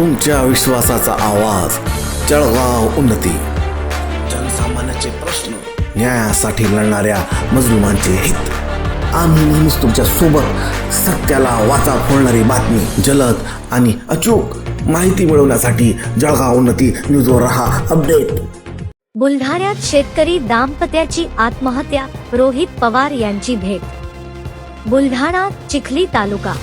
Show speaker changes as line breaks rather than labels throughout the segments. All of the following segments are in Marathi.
तुमच्या विश्वासाचा आवाज. जळगाव उन्नती. जनसामान्याचे प्रश्न न्यायासाठी लढणाऱ्या मजलुमांचे हित. आम्ही नेहमीच तुमच्यासोबत सत्याला वाचा फोडणारी बातमी जलद आणि अचूक माहिती मिळवण्यासाठी जळगाव उन्नती न्यूजवर रहा अपडेट.
बुलढाण्यात शेतकरी दाम्पत्याची आत्महत्या रोहित पवार यांची भेट. बुलढाणा चिखली तालुका.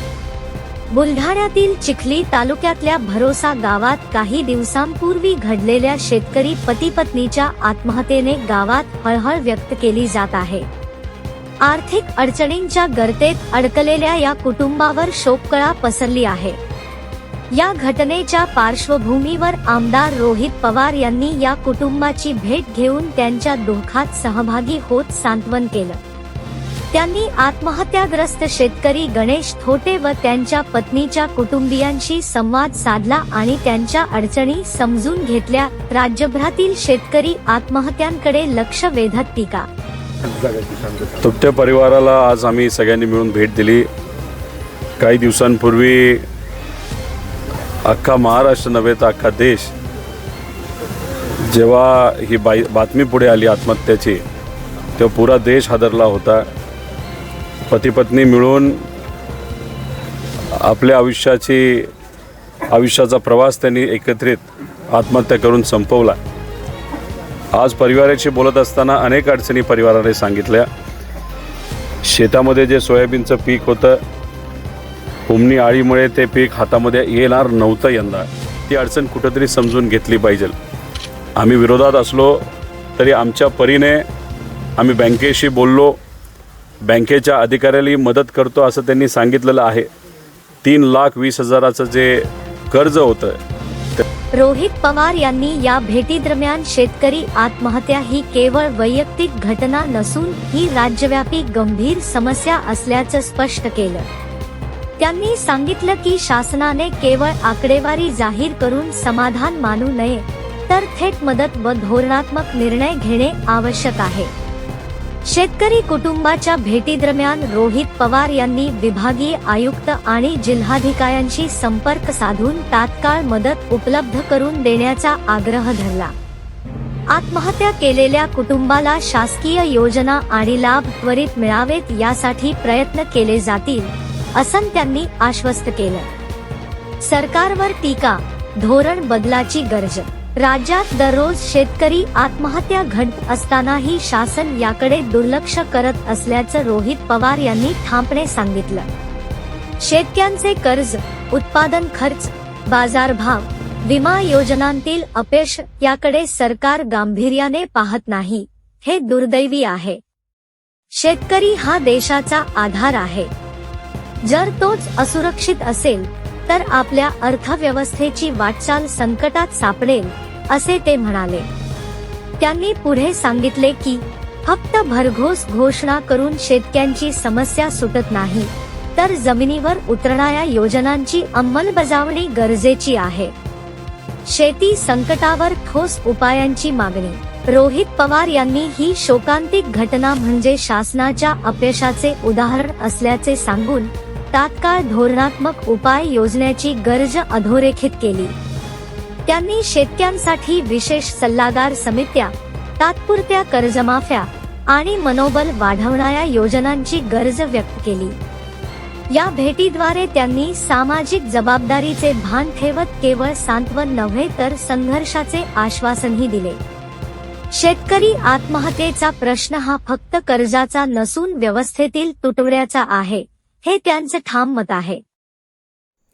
बुलढाण्यातील चिखली तालुक्यातल्या भरोसा गावात काही दिवसांपूर्वी घडलेल्या शेतकरी पती पत्नीच्या आत्महत्येने गावात हळहळ व्यक्त केली जात आहे. आर्थिक अडचणींच्या गर्तेत अडकलेल्या या कुटुंबावर शोककळा पसरली आहे. या घटनेच्या पार्श्वभूमीवर आमदार रोहित पवार यांनी या कुटुंबाची भेट घेऊन त्यांच्या दुःखात सहभागी होत सांत्वन केलं. त्यांनी आत्महत्याग्रस्त शेतकरी गणेश थोटे व त्यांच्या पत्नीच्या कुटुंबियांशी संवाद साधला आणि त्यांच्या अडचणी समजून घेतल्या. राज्यभरातील शेतकरी आत्महत्यांकडे लक्ष वेधत टीका.
तुपत्या परिवाराला आज आम्ही सगळ्यांनी मिळून भेट दिली. काही दिवसांपूर्वी अख्खा महाराष्ट्र नव्हे तर अख्खा देश जेव्हा ही बाई बातमी पुढे आली आत्महत्याची तेव्हा पुरा देश हादरला होता. पतीपत्नी मिळून आपल्या आयुष्याची आयुष्याचा प्रवास त्यांनी एकत्रित आत्महत्या करून संपवला. आज परिवाराशी बोलत असताना अनेक अडचणी परिवाराने सांगितल्या. शेतामध्ये जे सोयाबीनचं पीक होतं उमनी आळीमुळे ते पीक हातामध्ये येणार नव्हतं यंदा. ती अडचण कुठंतरी समजून घेतली पाहिजे. आम्ही विरोधात असलो तरी आमच्या परीने आम्ही बँकेशी बोललो बँकेच्या अधिकाऱ्यालाही मदत करतो असं त्यांनी सांगितलेलं आहे. तीन लाख वीस हजाराचं जे कर्ज होतं
रोहित पवार यांनी या भेटीदरम्यान शेतकरी आत्महत्या ही केवळ वैयक्तिक घटना नसून ही राज्यव्यापी गंभीर समस्या असल्याचं स्पष्ट केलं. त्यांनी सांगितलं की शासनाने केवळ आकडेवारी जाहीर करून समाधान मानू नये तर थेट मदत व धोरणात्मक निर्णय घेणे आवश्यक आहे. शेतकरी कुटुंबाच्या भेटीदरम्यान रोहित पवार यांनी विभागीय आयुक्त आणि जिल्हाधिकाऱ्यांशी संपर्क साधून तात्काळ मदत उपलब्ध करून देण्याचा आग्रह धरला. आत्महत्या केलेल्या कुटुंबाला शासकीय योजना आणि लाभ त्वरित मिळावेत यासाठी प्रयत्न केले जातील असं त्यांनी आश्वस्त केलं. सरकारवर टीका धोरण बदलाची गरज राज्यात दररोज शेतकरी आत्महत्या घडत असतानाही शासन याकडे दुर्लक्ष करत असल्याचं रोहित पवार यांनी ठामपणे सांगितलं. शेतकऱ्यांचे कर्ज उत्पादन खर्च बाजारभाव विमा योजनांतील अपयश याकडे सरकार गांभीर्याने पाहत नाही हे दुर्दैवी आहे. शेतकरी हा देशाचा आधार आहे. जर तोच असुरक्षित असेल तर आपल्या अर्थव्यवस्थेची वाटचाल संकटात सापडेल असे ते म्हणाले. त्यांनी पुढे सांगितले की फक्त भरघोस घोषणा करून शेतकऱ्यांची समस्या सुटत नाही तर जमिनीवर उतरणाऱ्या योजनांची अंमलबजावणी गरजेची आहे. शेती संकटावर ठोस उपायांची मागणी. रोहित पवार यांनी ही शोकांतिक घटना म्हणजे शासनाच्या अपयशाचे उदाहरण असल्याचे सांगून तात्काळ धोरणात्मक उपाय योजण्याची गरज अधोरेखित केली. त्यांनी शेतक्यांसाठी विशेष सल्लागार समित्या तात्पुरत्या कर्जमाफ्या आणि मनोबल वाढवणाऱ्या योजनांची गरज व्यक्त केली. या भेटीद्वारे त्यांनी सामाजिक जबाबदारीचे भान ठेवत केवळ सांत्वन नव्हे तर संघर्षाचे आश्वासनही दिले. शेतकरी आत्महत्येचा प्रश्न हा फक्त कर्जाचा नसून व्यवस्थेतील तुटवड्याचा आहे हे त्यांचं ठाम मत आहे.